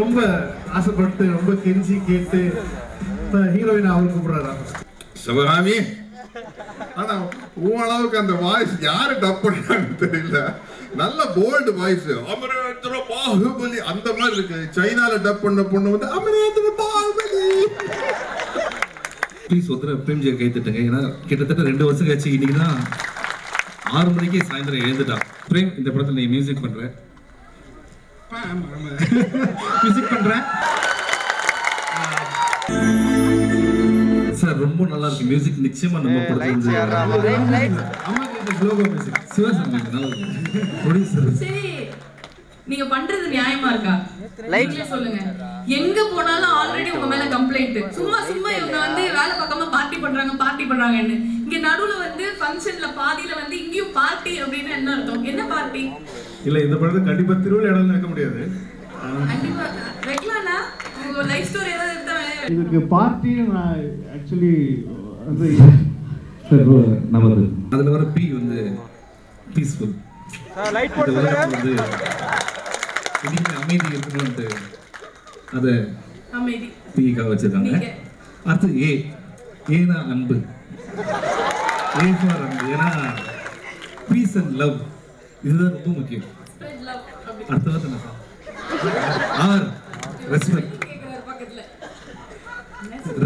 ரொம்ப ஆசைப்பட்டு ரொம்ப கெஞ்சி கேட்டு ஹீரோயின் அவர் கூப்பிடுறாரா? சிவகாமி ஆனா உன் அளவுக்கு அந்த வாய்ஸ் யாரு டப் பண்ணான்னு தெரியல. நல்ல போல்டு வாய்ஸ் அமரேந்திர பாகுபலி. அந்த மாதிரி இருக்கு. சைனால டப் பண்ண பொண்ணு வந்து அமரேந்திர பாகுபலி. ப்ளீஸ் ஒருத்தர பிரேம்ஜியை கை தட்டுங்க. ஏன்னா கிட்டத்தட்ட ரெண்டு வருஷம் கழிச்சு இன்னைக்கு தான் ஆறு மணிக்கே சாயந்தரம் எழுந்துட்டான் பிரேம் இந்த படத்துல நீ மியூசிக் பண்ற. விசிட் பண்றேன் சார் ரொம்ப நல்லா இருக்கு மியூசிக் நிச்சயமா நம்ம படத்துல சார் music. நல்லா இருக்கு ப்ரொடியூசர் சரி நீங்க பண்றது நியாயமா இருக்கா? நீங்களே சொல்லுங்க. எங்க போனாலும் ஆல்ரெடி உங்க மேல கம்ப்ளைண்ட் சும்மா சும்மா இவங்க வந்து வேலை பார்க்காம பார்ட்டி பண்றாங்க பார்ட்டி பண்றாங்கன்னு. இங்க நடுவுல வந்து ஃபங்க்ஷன்ல பாதியில வந்து இங்கேயும் பார்ட்டி அப்படின்னு என்ன அர்த்தம்? என்ன பார்ட்டி இல்ல இந்த படத்தை கண்டிப்பா திருவிழா வைக்க முடியாது. இதுக்கு பார்ட்டி நான் ஆக்சுவலி வந்து நமது அதுல வர பி வந்து பீஸ்ஃபுல் வந்து அமைதி இருக்கணும்ட்டு அதை அமைதி. பிக்காக வச்சிருக்காங்க. அடுத்து ஏ ஏனா அன்பு. ஏ ஃபார் அன்பு. ஏன்னா பீஸ் அண்ட் லவ் இதுதான் ரொம்ப முக்கியம். என்ன ஆர் ரெஸ்பெக்ட்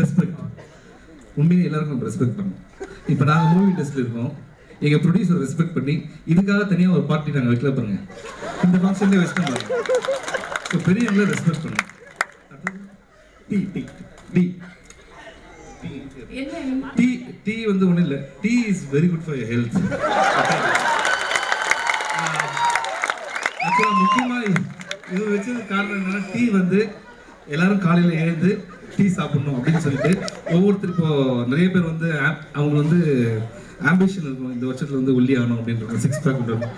ரெஸ்பெக்ட் உண்மையிலே எல்லாருக்கும் நம்ம ரெஸ்பெக்ட் பண்ணணும். இப்போ நாங்கள் மூவி இண்டஸ்ட்ரியில் இருக்கோம். எங்கள் ப்ரொடியூசர் ரெஸ்பெக்ட் பண்ணி இதுக்காக தனியாக ஒரு பார்ட்டி நாங்கள் வைக்கல பாருங்க. இந்த ஃபங்க்ஷன்லேயே வச்சுட்டு பாருங்க. இப்போ பெரியவங்கள ரெஸ்பெக்ட் பண்ணணும். T T T tea tea வந்து ஒன்றும் இல்லை. Tea is very good for health ஆக்சுவலாக முக்கியமாக இது வச்சது காரணம் என்னன்னா டீ வந்து எல்லாரும் காலையில் எழுந்து டீ சாப்பிடணும் அப்படின்னு சொல்லிட்டு ஒவ்வொருத்தர் இப்போ நிறைய பேர் வந்து ஆப்- அவங்க வந்து ஆம்பிஷன் இருக்கும் இந்த வருஷத்தில் வந்து ஒல்லி ஆகணும் அப்படின்ற சிக்ஸ் பேக் கொண்டு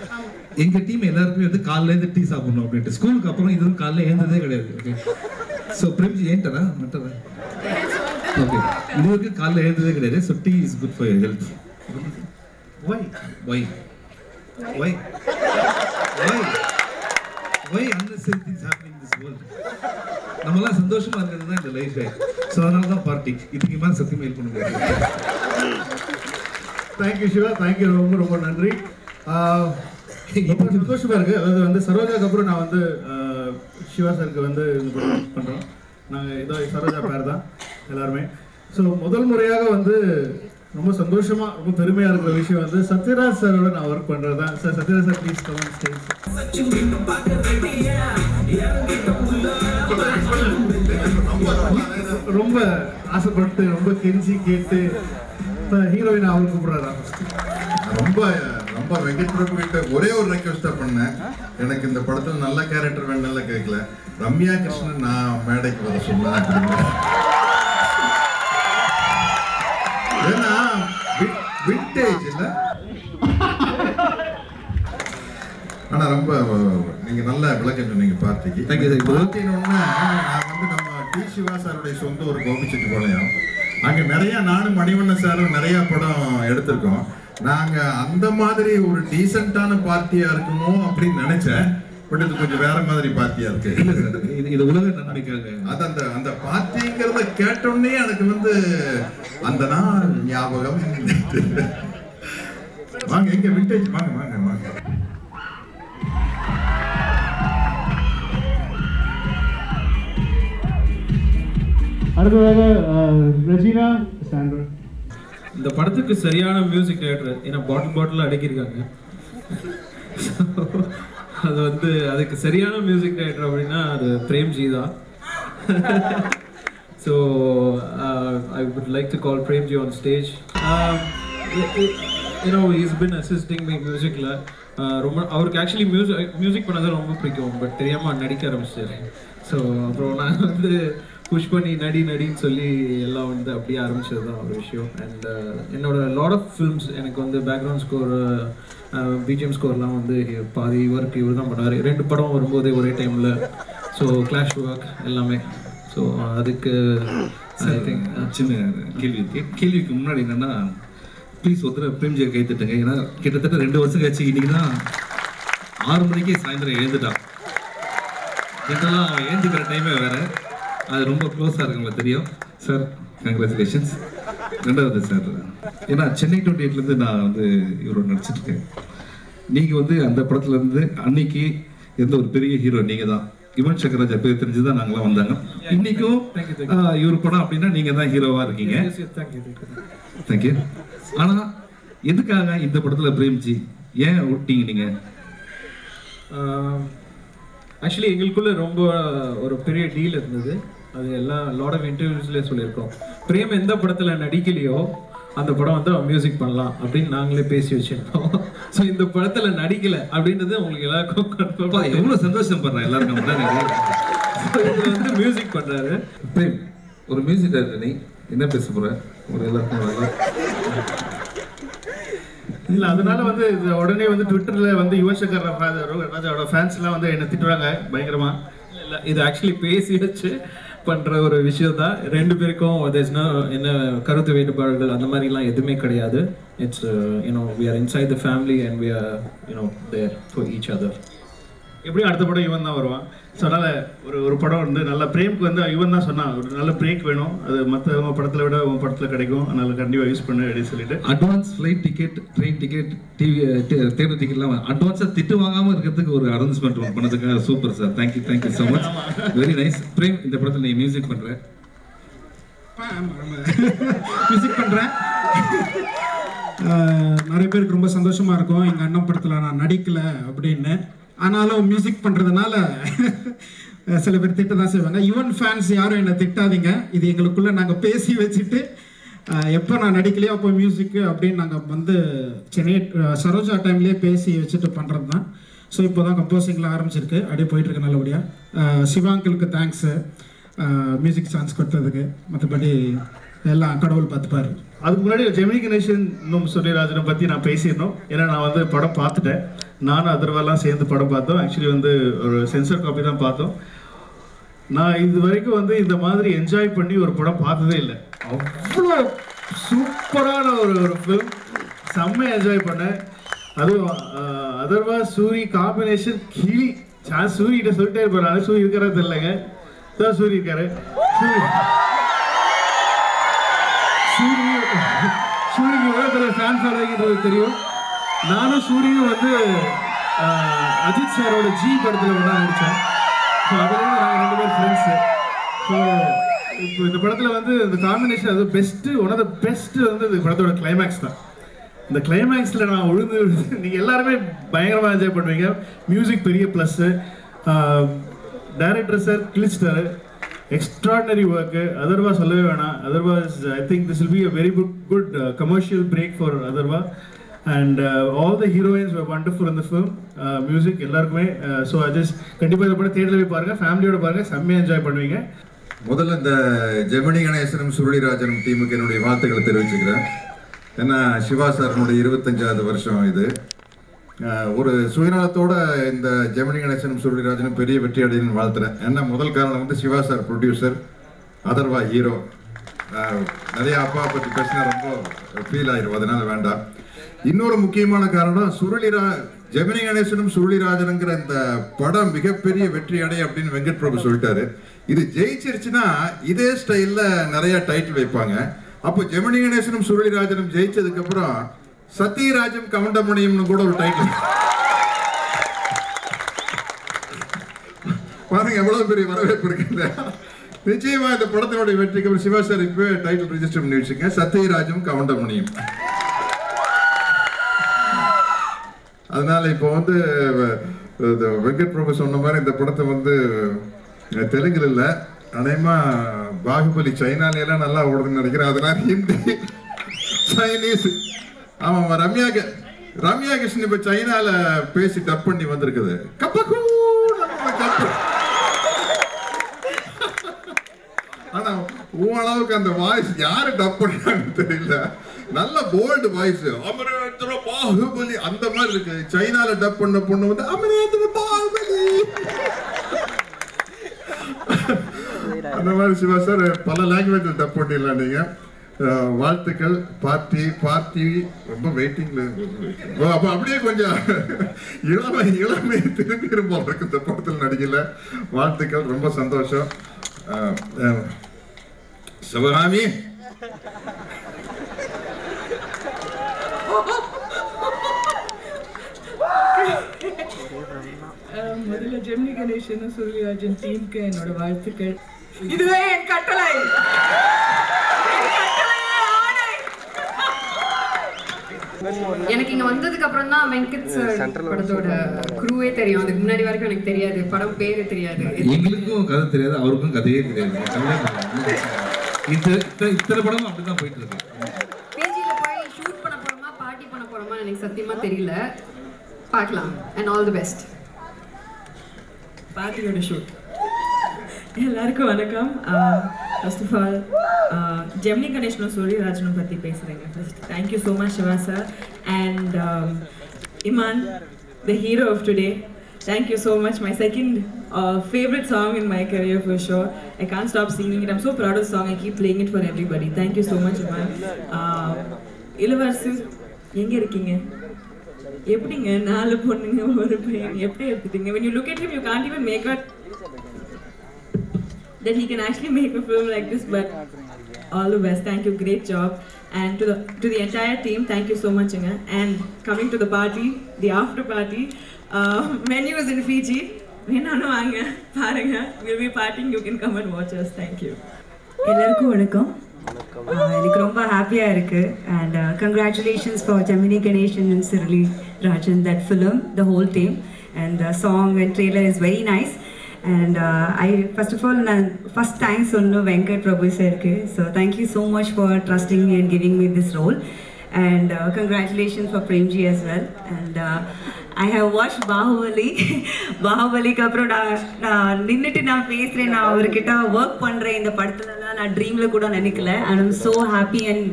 எங்க டீம் எல்லாருக்குமே வந்து காலையில இருந்து டீ சாப்பிடணும் அப்படின்ட்டு. ஸ்கூலுக்கு அப்புறம் இது வந்து காலைல எழுந்ததே கிடையாது ஓகே ஸோ பிரேம்ஜி ஏன்ட்டதா மட்டதா ஓகே இது வரைக்கும் காலைல எழுந்ததே கிடையாது. So tea is good for health why why why why why unnecessary things happening in this world நம்மலாம் சந்தோஷமா இருக்கிறது தான் இந்த லைஃப் ஸோ அதனால தான் பார்ட்டி இதுக்கு மாதிரி சத்தியமா ஹெல்ப் பண்ணுங்க தேங்க்யூ சிவா தேங்க்யூ ரொம்ப ரொம்ப நன்றி. இப்போ சந்தோஷமா இருக்கு. அதாவது வந்து சரோஜாக்கு அப்புறம் நான் வந்து சிவா சாருக்கு வந்து பண்ணுறோம் நாங்கள் இதோ சரோஜா பேர் தான் எல்லாருமே. ஸோ முதல் முறையாக வந்து ரொம்ப சந்தோஷமா ரொம்ப பெருமையா இருக்கிற விஷயம் வந்து சத்யராஜ் சாரோட நான் ஒர்க் பண்றது தான் sir Sathyaraj sir please comment stage ரொம்ப ஆசைப்பட்டு ரொம்ப கெஞ்சி கேட்டு ஹீரோயின் அவர் கூப்பிடுறாரா? ரொம்ப ரொம்ப வெங்கட் பிரபு கிட்ட ஒரே ஒரு ரெக்வஸ்டா பண்ணேன். எனக்கு இந்த படத்துல நல்ல கேரக்டர் வேண்டாம்ல கேட்கல. ரம்யா கிருஷ்ணன் நான் மேடைக்கு வர சொன்னேன் ஆனா ரொம்ப நீங்க நல்ல விளக்கம் சொன்னீங்க பார்ட்டிக்கு ஒண்ணு நான் வந்து நம்ம டி. சிவா சாருடைய சொந்த ஒரு கோபிச்செட்டிப்பாளையம் அங்க நிறைய நானும் மணிவண்ணன் சாரும் நிறைய படம் எடுத்திருக்கோம். நாங்க அந்த மாதிரி ஒரு டீசென்டான பார்ட்டியா இருக்குமோ அப்படின்னு நினைச்சேன். பட் இது கொஞ்சம் வேற மாதிரி பார்ட்டியா இருக்கு. இது இது உலக நன்மைக்காக அது அந்த அந்த பார்ட்டிங்கிறத கேட்டோடனே எனக்கு வந்து அந்த நாள் ஞாபகம். வாங்க எங்க விண்டேஜ் வாங்க வாங்க வாங்க. அடுத்ததாக ரெஜினா சாண்டர். இந்த படத்துக்கு சரியான மியூசிக் டைரக்டர் ஏன்னா பாட்டில் பாட்டில் அடக்கியிருக்காங்க. அது வந்து அதுக்கு சரியான மியூசிக் டைரக்டர் அப்படின்னா அது பிரேம்ஜி தான். So I would like to call Premji on stage you know is been assisting me மியூசிக்கில் ரொம்ப அவருக்கு ஆக்சுவலி மியூசிக் மியூசிக் பண்ணது ரொம்ப பிடிக்கும். பட் தெரியாமல் நடிக்க ஆரம்பிச்சிட்டாரு. ஸோ அப்புறம் நான் வந்து புஷ் பண்ணி நடி நடின்னு சொல்லி எல்லாம் வந்து அப்படியே ஆரம்பிச்சது தான் ஒரு விஷயம். அண்ட் என்னோட லாட் ஆஃப் ஃபிலிம்ஸ் எனக்கு வந்து பேக்ரவுண்ட் ஸ்கோர் பிஜிஎம் ஸ்கோர்லாம் வந்து பாதி ஒர்க் இவர் தான் பண்ணார் ரெண்டு படம் வரும்போதே ஒரே டைமில் ஸோ கிளாஷ் ஒர்க் எல்லாமே. ஸோ அதுக்கு ஐ திங்க் சின்ன கேள்வி. கேள்விக்கு முன்னாடி என்னன்னா ப்ளீஸ் ஒருத்தர பிரேம்ஜியை கை தட்டுங்க ஏன்னா கிட்டத்தட்ட ரெண்டு வருஷம் கழிச்சு இன்னைக்கு தான் ஆறு மணிக்கே சாயந்தரம் எழுந்துட்டான். ஜென்ரலாக அவன் ஏந்திக்கிற டைமே வேற. அது ரொம்ப க்ளோஸாக இருக்குங்களா தெரியும். சார் கங்க்ராச்சுலேஷன்ஸ் ரெண்டாவது சார் ஏன்னா சென்னை டுவெண்ட்டி எயிட்லேருந்து நான் வந்து இவரோட நடிச்சிட்டு இருக்கேன். நீங்கள் வந்து அந்த படத்துல இருந்து அன்னைக்கு இருந்த ஒரு பெரிய ஹீரோ நீங்கள் தான். யுவன் சங்கர் ராஜா பேர் தெரிஞ்சு தான் நாங்களாம் வந்தாங்க. இன்னைக்கும் இவர் படம் அப்படின்னா நீங்கள் தான் ஹீரோவாக இருக்கீங்க. தேங்க்யூ தேங்க்யூ தேங்க்யூ ஆனா எதுக்காக இந்த படத்துல பிரேம்ஜி? ஏன் விட்டீங்க நீங்க? ஆக்சுவலி எங்களுக்குள்ள ரொம்ப ஒரு பெரிய டீல் இருந்தது. அது எல்லாம் லாட் ஆஃப் இன்டர்வியூஸ்லேயே சொல்லியிருக்கோம். பிரேம் எந்த படத்தில் நடிக்கலையோ அந்த படம் வந்து அவன் மியூசிக் பண்ணலாம் அப்படின்னு நாங்களே பேசி வச்சிருந்தோம். ஸோ இந்த படத்தில் நடிக்கல அப்படின்றது உங்களுக்கு எல்லாருக்கும் எவ்வளவு சந்தோஷம் பண்றேன் எல்லாருக்கும் இதில் வந்து மியூசிக் பண்ணுறாரு பிரேம் ஒரு மியூசிக் டைரக்டர் நீ என்ன பேச போற? ஒரு எல்லாருக்கும் நல்லா. இல்ல அதனால வந்து இது உடனே வந்து ட்விட்டர்ல வந்து யுவன் சங்கர் ராஜா- ராஜாவோட ஃபேன்ஸ் எல்லாம் வந்து என்ன திட்டுறாங்க பயங்கரமா. இல்ல இது ஆக்சுவலி பேசி வச்சு பண்ற ஒரு விஷயம் தான் ரெண்டு பேருக்கும் என்ன கருத்து வேறுபாடுகள் அந்த மாதிரிலாம் எதுவுமே கிடையாது. It's you know we are inside the family and we are you know there for each other எப்படியும் அடுத்த படம் இவன் தான் வருவான். ஸோ அதனால ஒரு ஒரு படம் வந்து நல்ல பிரேம்க்கு வந்து இவன் தான் சொன்னான் ஒரு நல்ல பிரேக் வேணும். அது மற்றவங்க படத்துல விட உன் படத்துல கிடைக்கும். அதனால கண்டிப்பா யூஸ் பண்ணு அப்படின்னு சொல்லிட்டு. Advance flight ticket train ticket TV theatre டிக்கெட்லாம் அட்வான்ஸாக திட்டு வாங்காம இருக்கிறதுக்கு ஒரு அரேஞ்ச்மெண்ட் பண்ணதுக்காக super sir thank you thank you so much very nice Prem இந்த படத்துல நீ மியூசிக் பண்ற? விசிட் பண்ணுறேன் நிறைய பேருக்கு ரொம்ப சந்தோஷமா இருக்கும். எங்கள் அண்ணன் படத்தில் நான் நடிக்கல அப்படின்னு. ஆனாலும் மியூசிக் பண்ணுறதுனால சில பேர் திட்ட தான் செய்வாங்க. யுவன் ஃபேன்ஸ் யாரும் என்னை திட்டாதீங்க. இது எங்களுக்குள்ளே நாங்கள் பேசி வச்சுட்டு எப்போ நான் நடிக்கலையோ அப்போ மியூசிக்கு அப்படின்னு நாங்கள் வந்து சென்னை சரோஜா டைம்லேயே பேசி வச்சுட்டு பண்ணுறது தான் ஸோ இப்போ தான் கம்போசிங்லாம் ஆரம்பிச்சிருக்கு. அப்படியே போயிட்டுருக்கு நல்லபடியாக சிவாங்கலுக்கு தேங்க்ஸு மியூசிக் சான்ஸ் கொடுத்ததுக்கு. மற்றபடி எல்லாம் கடவுள் பார்த்துப்பாரு. அதுக்கு முன்னாடி ஜெமினி கணேசன் இன்னும் சூரியராஜனை பற்றி நான் பேசியிருந்தோம். ஏன்னா நான் வந்து படம் பார்த்துட்டேன். நானும் அதர்வாலாம் சேர்ந்து படம் பார்த்தோம். ஆக்சுவலி வந்து ஒரு சென்சர் காப்பி தான் பார்த்தோம். நான் இது வரைக்கும் வந்து இந்த மாதிரி என்ஜாய் பண்ணி ஒரு படம் பார்த்ததே இல்லை. அவ்வளோ சூப்பரான ஒரு ஒரு ஃபிலிம் செம்ம என்ஜாய் பண்ணேன். அதுவும் அதர்வா சூரி காம்பினேஷன் கிளி. சான்ஸ் சூரிகிட்ட சொல்லிட்டே இருப்பேன். நான் சூரிய இருக்கிறதா தெரியலங்க தான் இருக்காரு. சூரிய சூரியன் எவ்வளோ ஃபேன் தெரியும். நானும் சூரியனும் வந்து அஜித் சாரோட ஜி படத்தில் ஒன்றா நடித்தேன் ஸோ அதில் நாங்கள் ரெண்டு பேரும் ஃப்ரெண்ட்ஸு ஸோ இப்போ இந்த படத்தில் வந்து இந்த காம்பினேஷன் அது best one of the best வந்து இந்த படத்தோட கிளைமேக்ஸ் தான். இந்த கிளைமேக்ஸில் நான் உழுந்து விழுந்து நீங்கள் எல்லாருமே பயங்கரமாக என்ஜாய் பண்ணுவீங்க. மியூசிக் பெரிய ப்ளஸ்ஸு டைரக்டர் சார் கிழிச்சிட்டாரு. எக்ஸ்ட்ராடனரி ஒர்க்கு அதர்வா சொல்லவே வேணாம். Atharvaa's I think this will be a very good good commercial break for Atharvaa and all the heroines wonderful இந்த ஃபிலிம் மியூசிக் எல்லாருக்குமே ஸோ ஜஸ்ட் கண்டிப்பாக இதை படம் தேட்டரில் போய் பாருங்கள் ஃபேமிலியோட பாருங்கள் செம்மையாக என்ஜாய் பண்ணுவீங்க. முதல்ல இந்த ஜெமினி கணேசனும் சுருளிராஜனும் டீமுக்கு என்னுடைய வாழ்த்துக்களை தெரிவிச்சுக்கிறேன். ஏன்னா சிவா சாரனுடைய இருபத்தஞ்சாவது வருஷம் இது. ஒரு சுயநலத்தோட இந்த ஜெமினி கணேசனும் சூரியராஜனும் பெரிய வெற்றி அடையணும்னு வாழ்த்துறேன் ஏன்னா முதல் காரணம் வந்து Siva sir producer Atharvaa hero நிறைய அப்பா பற்றி பேசினா ரொம்ப ஃபீல் ஆயிரும். அதனால வேண்டாம். இன்னொரு முக்கியமான காரணம் சுருளிரா ஜெமினி கணேசனும் சுருளிராஜனுங்கிற இந்த படம் மிகப்பெரிய வெற்றி அடை அப்படின்னு வெங்கட் பிரபு சொல்லிட்டாரு. இது ஜெயிச்சிருச்சுன்னா இதே ஸ்டைல்ல நிறைய டைட்டில் வைப்பாங்க. அப்போ ஜெமினி கணேசனும் சுருளிராஜனும் ஜெயிச்சதுக்கு அப்புறம் கவண்ட கவுண்டமணியம்னு கூட ஒரு டைட்டில் பாருங்க எவ்வளவு பெரிய வரவேற்பு இருக்கு நிச்சயமா இந்த படத்தினுடைய வெற்றிக்கு அப்புறம் சிவா சார் இப்பவே டைட்டில் ரிஜிஸ்டர் பண்ணி வச்சுங்க சத்யராஜும் கவுண்டமணியும். அதனால இப்போ வந்து இது வெங்கட் பிரபு சொன்ன மாதிரி இந்த படத்தை வந்து தெலுங்குல இல்ல. அநேகமா பாகுபலி சைனால எல்லாம் நல்லா ஓடுதுன்னு நினைக்கிறேன். அதனால ஹிந்தி சைனீஸ் ஆமாம் ரம்யா ரம்யா கிருஷ்ணன் இப்ப சைனால பேசி டப் பண்ணி வந்திருக்குது. கப்பக்கூ ஆனா உன் அளவுக்கு அந்த வாய்ஸ் யாரு டப் பண்ணாங்கன்னு தெரியல. நல்ல போல்டு வாய்ஸ் அமரேந்திர பாகுபலி அந்த மாதிரி இருக்கு. சைனால டப் பண்ண பொண்ணு வந்து அமரேந்திர பாகுபலி. அந்த மாதிரி சிவா சார் பல லாங்குவேஜ் டப் பண்ணிடலாம் நீங்க. வாழ்த்துக்கள். பார்ட்டி பார்ட்டி ரொம்ப வெயிட்டிங்ல ஓ அப்ப அப்படியே கொஞ்சம் இளமை இளமை திரும்பி இருக்கு இந்த படத்தில் நடிக்கல. வாழ்த்துக்கள் ரொம்ப சந்தோஷம். சிவகாமி. முதல்ல ஜெமினி கணேசன் சூரியராஜன் டீமுக்கு என்னோட வாழ்த்துக்கள். இதுவே என் கட்டளை. வந்ததுக்கு அப்புறம் தான் வெங்கட் சார் படத்தோட குரூவே தெரியும். அதுக்கு முன்னாடி வரைக்கும் எனக்கு தெரியாது. படம் பேரு தெரியாது. எங்களுக்கும் கதை தெரியாது அவருக்கும் கதையே தெரியாது. இந்த இத்தனை இத்தனை படமும் அப்படிதான் போயிட்டு இருக்கு பேஜில போய் ஷூட் பண்ண போறோமா பார்ட்டி பண்ண போறோமா எனக்கு சத்தியமா தெரியல. பார்க்கலாம். அண்ட் ஆல் தி பெஸ்ட் பார்ட்டியோட ஷூட் எல்லாருக்கும் வணக்கம் ஃபர்ஸ்ட் ஆஃப் ஆல் ஜெமினி கணேசனும் சூரியராஜனும் பற்றி பேசுகிறேங்க first thank you so much Siva sir and Imman the hero of today Thank you so much. My second uh, favorite song in my career for sure. I can't stop singing it. I'm so proud of the song. I keep playing it for everybody. Thank you so much, Iman. Uh, Ilavarasu எங்க இருக்கீங்க எப்படிங்க நாலு பொண்ணுங்க ஒரு பையன் எப்படி எடுத்துட்டீங்க when you look at him you can't even make out that he can actually make a film like this but all the best thank you great job and to the to the entire team thank you so much Inga. and coming to the party the after party uh, menu is in Fiji வேணாலும் வாங்க பாருங்க we'll be partying you can come and watch us thank you எல்லாருக்கும் வணக்கம் ஆஹ் எனக்கு ரொம்ப ஹாப்பியாக இருக்குது and congratulations for Gemini Ganesan and Shirley Rajan that film the whole team and song and trailer is very nice and I first of all நான் first thanks சொல்லணும் வெங்கட் பிரபு சாருக்கு so thank you so much for trusting and giving me this role and uh, congratulations for Premji as well. And uh, I have watched Bahubali. பாகுபலிக்கு அப்புறம் நான் நான் நின்றுட்டு நான் பேசுகிறேன் நான் அவர்கிட்ட ஒர்க் பண்ணுறேன் இந்த படத்துலலாம் நான் ட்ரீமில் கூட நினைக்கல. And I'm so happy and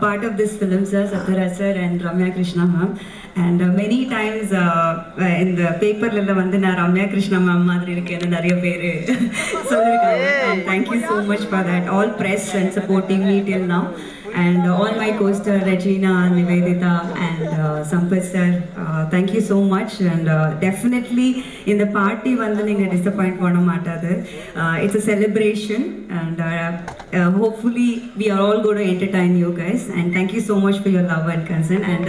part of this film sir Sathyaraj sir and Ramya Krishna ma'am and many times இந்த பேப்பர்ல வந்து நான் ரம்யா கிருஷ்ணா மேம் மாதிரி இருக்கேன்னு நிறைய பேர் சொல்லியிருக்காங்க and thank you so much for that all press and supporting me till now and all my co-star Regina, Nivedita and uh, Sampath sir, uh, thank you so much and uh, definitely in the party வந்து நீங்க disappoint பண்ண மாட்டாது uh, it's a celebration and uh, uh, hopefully we are all going to entertain you guys and thank you so much for your love and concern and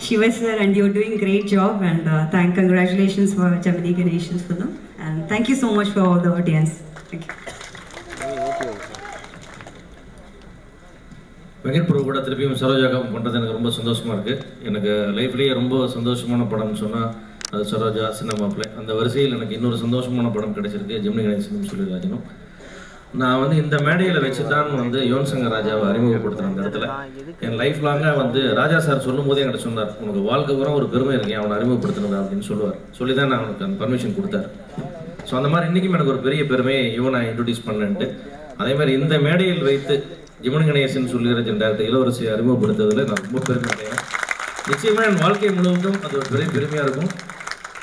uh, Shiva sir and you're doing great job and uh, thank congratulations for Jamini Ganeshan's film. And thank you so much for all the audience. Thank you. Venkat Prabhu கூட திருப்பியும் சரோஜாகம் பண்ணுறது எனக்கு ரொம்ப சந்தோஷமாக இருக்குது எனக்கு லைஃப்லேயே ரொம்ப சந்தோஷமான படம்னு சொன்னால் அது சரோஜா சின்ன மாப்பிள்ளை. அந்த வரிசையில் எனக்கு இன்னொரு சந்தோஷமான படம் கிடைச்சிருக்கு. ஜெமினி கணேசன் சொல்லி ராஜனும் நான் வந்து இந்த மேடையில் வச்சு தான் வந்து யுவன் சங்கர் ராஜாவை அறிமுகப்படுத்துகிறேன் அந்த இடத்துல. என் லைஃப் லாங்காக வந்து ராஜா சார் சொல்லும் போதே என்கிட்ட சொன்னார் உனக்கு வாழ்க்கை பூரா ஒரு பெருமை இருக்கு அவனை அறிமுகப்படுத்துனது அப்படின்னு சொல்லுவார். சொல்லி தான் நான் அவனுக்கு அந்த பர்மிஷன் கொடுத்தார். ஸோ அந்த மாதிரி இன்றைக்கும் எனக்கு ஒரு பெரிய பெருமையை யுவனை இன்ட்ரடியூஸ் பண்ணேன்ட்டு அதே மாதிரி இந்த மேடையில் வைத்து ஜிமன் கணேசன் சொல்லுகிற டேரக்டர் இளவரசியை அறிமுகப்படுத்துவதில் நான் ரொம்ப பெருமை நிச்சயமாக என் வாழ்க்கை முழுவதும் அது ஒரு பெரிய பெருமையாக இருக்கும்.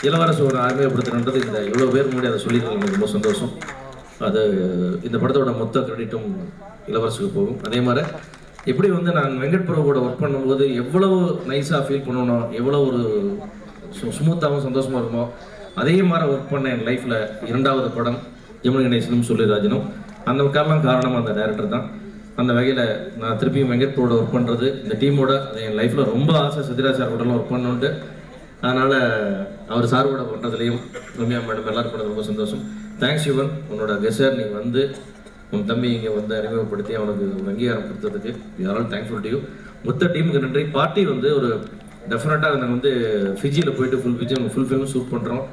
இளவரசோட அறிமுகப்படுத்துறது இந்த இவ்வளோ பேர் முன்னாடி அதை சொல்லியிருக்கேன் எனக்கு ரொம்ப சந்தோஷம். அது இந்த படத்தோட மொத்த கிரெடிட்டும் இளவரசுக்கு போகும். அதே மாதிரி எப்படி வந்து நான் வெங்கட் பிரபுவோட ஒர்க் பண்ணும்போது எவ்வளவு நைஸாக ஃபீல் பண்ணணும் எவ்வளோ ஒரு ஸ்மூத்தாகவும் சந்தோஷமாக இருக்குமோ அதே மாதிரி ஒர்க் பண்ண என் லைஃப்பில் இரண்டாவது படம் ஜெமினி கணேசனும் சொல்லிராஜனும். அந்த காரணம் காரணம் அந்த டேரக்டர் தான். அந்த வகையில் நான் திருப்பியும் வெங்கட் பிரபுவோட ஒர்க் பண்ணுறது இந்த டீமோட அது என் லைஃப்பில் ரொம்ப ஆசை சத்யராஜ் சார் கூடலாம் ஒர்க் பண்ணணுன்ட்டு அதனால் அவர் சார் கூட பண்ணுறதுலையும் ரம்யா மேடம் எல்லாரும் பண்ணது ரொம்ப சந்தோஷம். தேங்க்ஸ் யுவன் உன்னோட கெசர் நீ வந்து உன் தம்பி இங்கே வந்து அறிமுகப்படுத்தி அவனுக்கு ஒரு அங்கீகாரம் கொடுத்ததுக்கு யாராலும் தேங்க்ஃபுல் டு யூ மொத்த டீமுக்கு நன்றி. பார்ட்டி வந்து ஒரு டெஃபினட்டாக நாங்கள் வந்து ஃபிஜியில் போயிட்டு full Fiji full film shoot பண்ணுறோம்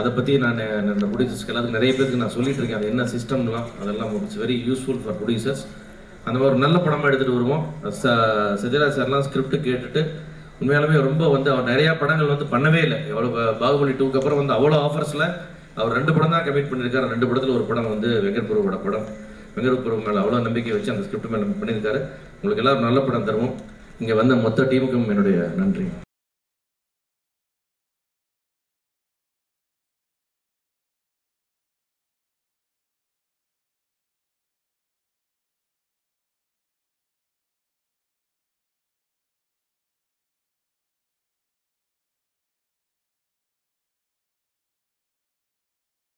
அதை பற்றி நான் என்னோட ப்ரொடியூசர்ஸ்க்கு எல்லாத்துக்கும் நிறைய பேருக்கு நான் சொல்லிட்டு இருக்கேன். அது என்ன சிஸ்டம்லாம் அதெல்லாம் it's very useful for producers அந்த மாதிரி ஒரு நல்ல படமாக எடுத்துகிட்டு வருவோம். ச சத்யராஜ் சார்லாம் ஸ்கிரிப்ட் கேட்டுட்டு உண்மையாலுமே ரொம்ப வந்து அவர் நிறையா படங்கள் வந்து பண்ணவே இல்லை. எவ்வளோ பாகுபலி டூக்கு அப்புறம் வந்து அவ்வளோ ஆஃபர்ஸில் அவர் ரெண்டு படம் தான் கமிட் பண்ணியிருக்காரு. ரெண்டு படத்தில் ஒரு படம் வந்து வெங்கட்புரோட படம். வெங்கட் மேலே அவ்வளோ நம்பிக்கை வச்சு அந்த ஸ்கிரிப்ட் மேலே பண்ணியிருக்காரு. உங்களுக்கு எல்லாரும் நல்ல படம் தருவோம். இங்கே வந்த மொத்த டீமுக்கும் என்னுடைய நன்றி.